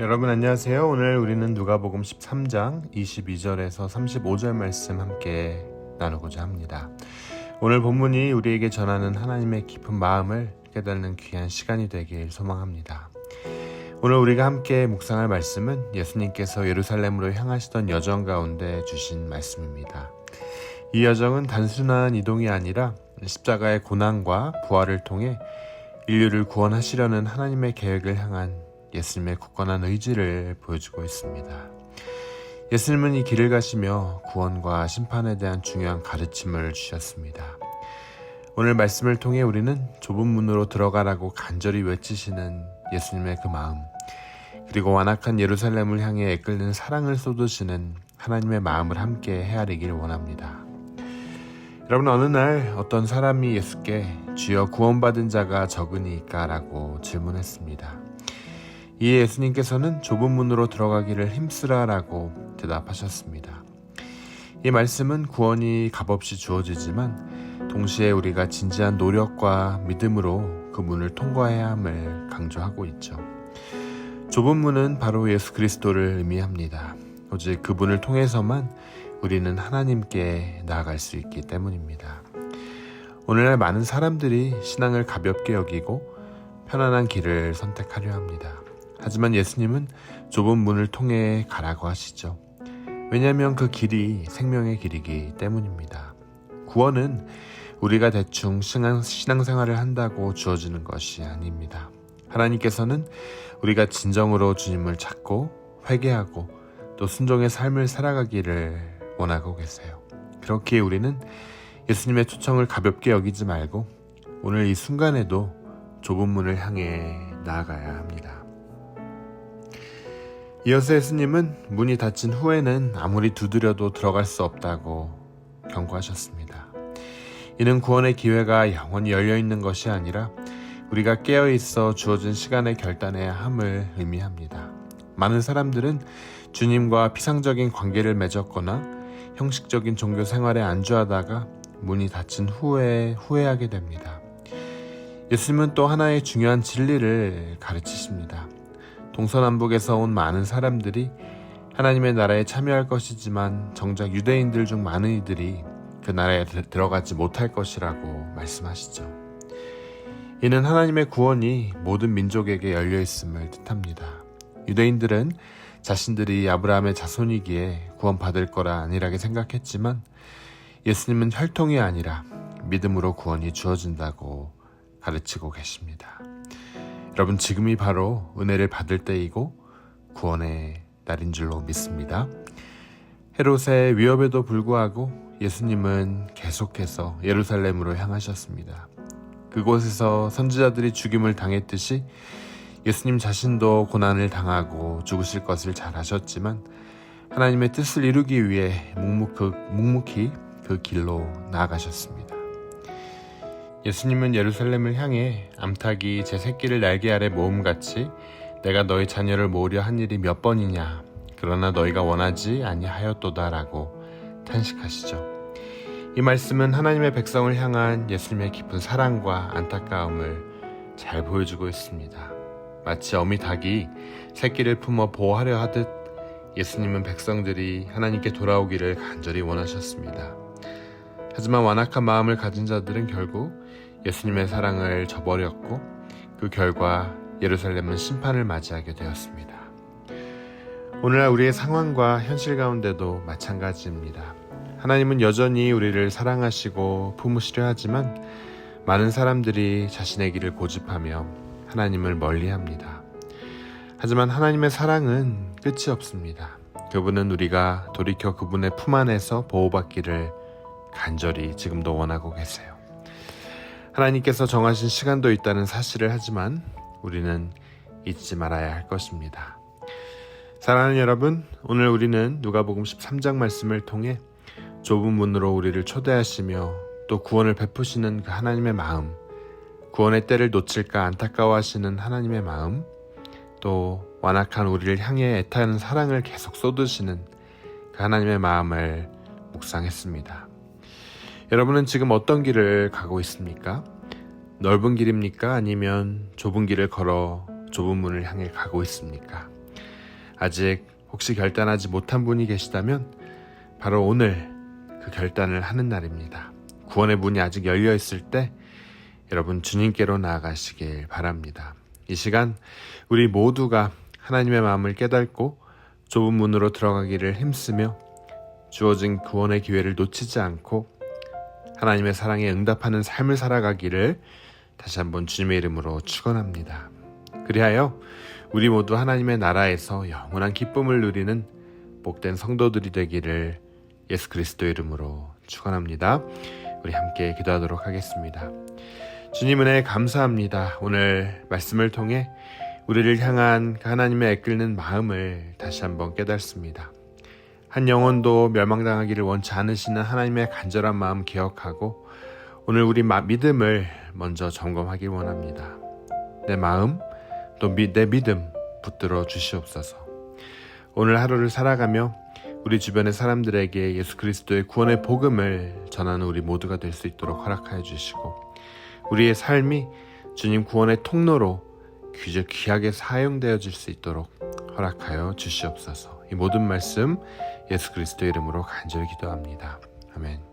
여러분 안녕하세요. 오늘 우리는 누가복음 13장 22절에서 35절 말씀 함께 나누고자 합니다. 오늘 본문이 우리에게 전하는 하나님의 깊은 마음을 깨닫는 귀한 시간이 되길 소망합니다. 오늘 우리가 함께 묵상할 말씀은 예수님께서 예루살렘으로 향하시던 여정 가운데 주신 말씀입니다. 이 여정은 단순한 이동이 아니라 십자가의 고난과 부활을 통해 인류를 구원하시려는 하나님의 계획을 향한 예수님의 굳건한 의지를 보여주고 있습니다. 예수님은 이 길을 가시며 구원과 심판에 대한 중요한 가르침을 주셨습니다. 오늘 말씀을 통해 우리는 좁은 문으로 들어가라고 간절히 외치시는 예수님의 그 마음, 그리고 완악한 예루살렘을 향해 이끌는 사랑을 쏟으시는 하나님의 마음을 함께 헤아리길 원합니다. 여러분 어느 날 어떤 사람이 예수께 주여 구원받은 자가 적으니까라고 질문했습니다. 이에 예수님께서는 좁은 문으로 들어가기를 힘쓰라라고 대답하셨습니다. 이 말씀은 구원이 값없이 주어지지만 동시에 우리가 진지한 노력과 믿음으로 그 문을 통과해야 함을 강조하고 있죠. 좁은 문은 바로 예수 그리스도를 의미합니다. 오직 그분을 통해서만 우리는 하나님께 나아갈 수 있기 때문입니다. 오늘날 많은 사람들이 신앙을 가볍게 여기고 편안한 길을 선택하려 합니다. 하지만 예수님은 좁은 문을 통해 가라고 하시죠. 왜냐하면 그 길이 생명의 길이기 때문입니다. 구원은 우리가 대충 신앙생활을 한다고 주어지는 것이 아닙니다. 하나님께서는 우리가 진정으로 주님을 찾고 회개하고 또 순종의 삶을 살아가기를 원하고 계세요. 그렇기에 우리는 예수님의 초청을 가볍게 여기지 말고 오늘 이 순간에도 좁은 문을 향해 나아가야 합니다. 이어서 예수님은 문이 닫힌 후에는 아무리 두드려도 들어갈 수 없다고 경고하셨습니다. 이는 구원의 기회가 영원히 열려 있는 것이 아니라 우리가 깨어 있어 주어진 시간에 결단해야 함을 의미합니다. 많은 사람들은 주님과 피상적인 관계를 맺었거나 형식적인 종교 생활에 안주하다가 문이 닫힌 후에 후회하게 됩니다. 예수님은 또 하나의 중요한 진리를 가르치십니다. 동서남북에서 온 많은 사람들이 하나님의 나라에 참여할 것이지만 정작 유대인들 중 많은 이들이 그 나라에 들어가지 못할 것이라고 말씀하시죠. 이는 하나님의 구원이 모든 민족에게 열려 있음을 뜻합니다. 유대인들은 자신들이 아브라함의 자손이기에 구원받을 거라 안일하게 생각했지만 예수님은 혈통이 아니라 믿음으로 구원이 주어진다고 가르치고 계십니다. 여러분 지금이 바로 은혜를 받을 때이고 구원의 날인 줄로 믿습니다. 헤롯의 위협에도 불구하고 예수님은 계속해서 예루살렘으로 향하셨습니다. 그곳에서 선지자들이 죽임을 당했듯이 예수님 자신도 고난을 당하고 죽으실 것을 잘 아셨지만 하나님의 뜻을 이루기 위해 묵묵히 그 길로 나아가셨습니다. 예수님은 예루살렘을 향해 암탉이 제 새끼를 날개 아래 모음같이 내가 너희 자녀를 모으려 한 일이 몇 번이냐 그러나 너희가 원하지 아니하였도다라고 탄식하시죠. 이 말씀은 하나님의 백성을 향한 예수님의 깊은 사랑과 안타까움을 잘 보여주고 있습니다. 마치 어미 닭이 새끼를 품어 보호하려 하듯 예수님은 백성들이 하나님께 돌아오기를 간절히 원하셨습니다. 하지만 완악한 마음을 가진 자들은 결국 예수님의 사랑을 저버렸고 그 결과 예루살렘은 심판을 맞이하게 되었습니다. 오늘날 우리의 상황과 현실 가운데도 마찬가지입니다. 하나님은 여전히 우리를 사랑하시고 품으시려 하지만 많은 사람들이 자신의 길을 고집하며 하나님을 멀리 합니다. 하지만 하나님의 사랑은 끝이 없습니다. 그분은 우리가 돌이켜 그분의 품 안에서 보호받기를 간절히 지금도 원하고 계세요. 하나님께서 정하신 시간도 있다는 사실을 하지만 우리는 잊지 말아야 할 것입니다. 사랑하는 여러분, 오늘 우리는 누가복음 13장 말씀을 통해 좁은 문으로 우리를 초대하시며 또 구원을 베푸시는 그 하나님의 마음, 구원의 때를 놓칠까 안타까워하시는 하나님의 마음, 또 완악한 우리를 향해 애타는 사랑을 계속 쏟으시는 그 하나님의 마음을 묵상했습니다. 여러분은 지금 어떤 길을 가고 있습니까? 넓은 길입니까? 아니면 좁은 길을 걸어 좁은 문을 향해 가고 있습니까? 아직 혹시 결단하지 못한 분이 계시다면 바로 오늘 그 결단을 하는 날입니다. 구원의 문이 아직 열려 있을 때 여러분 주님께로 나아가시길 바랍니다. 이 시간 우리 모두가 하나님의 마음을 깨닫고 좁은 문으로 들어가기를 힘쓰며 주어진 구원의 기회를 놓치지 않고 하나님의 사랑에 응답하는 삶을 살아가기를 다시 한번 주님의 이름으로 축원합니다. 그리하여 우리 모두 하나님의 나라에서 영원한 기쁨을 누리는 복된 성도들이 되기를 예수 그리스도 이름으로 축원합니다. 우리 함께 기도하도록 하겠습니다. 주님 은혜 감사합니다. 오늘 말씀을 통해 우리를 향한 그 하나님의 애끓는 마음을 다시 한번 깨닫습니다. 한 영혼도 멸망당하기를 원치 않으시는 하나님의 간절한 마음 기억하고 오늘 우리 마- 믿음을 먼저 점검하길 원합니다. 내 마음 또 내 믿음 붙들어 주시옵소서. 오늘 하루를 살아가며 우리 주변의 사람들에게 예수 그리스도의 구원의 복음을 전하는 우리 모두가 될 수 있도록 허락하여 주시고 우리의 삶이 주님 구원의 통로로 귀저 귀하게 사용되어질 수 있도록 허락하여 주시옵소서. 이 모든 말씀 예수 그리스도 이름으로 간절히 기도합니다. 아멘.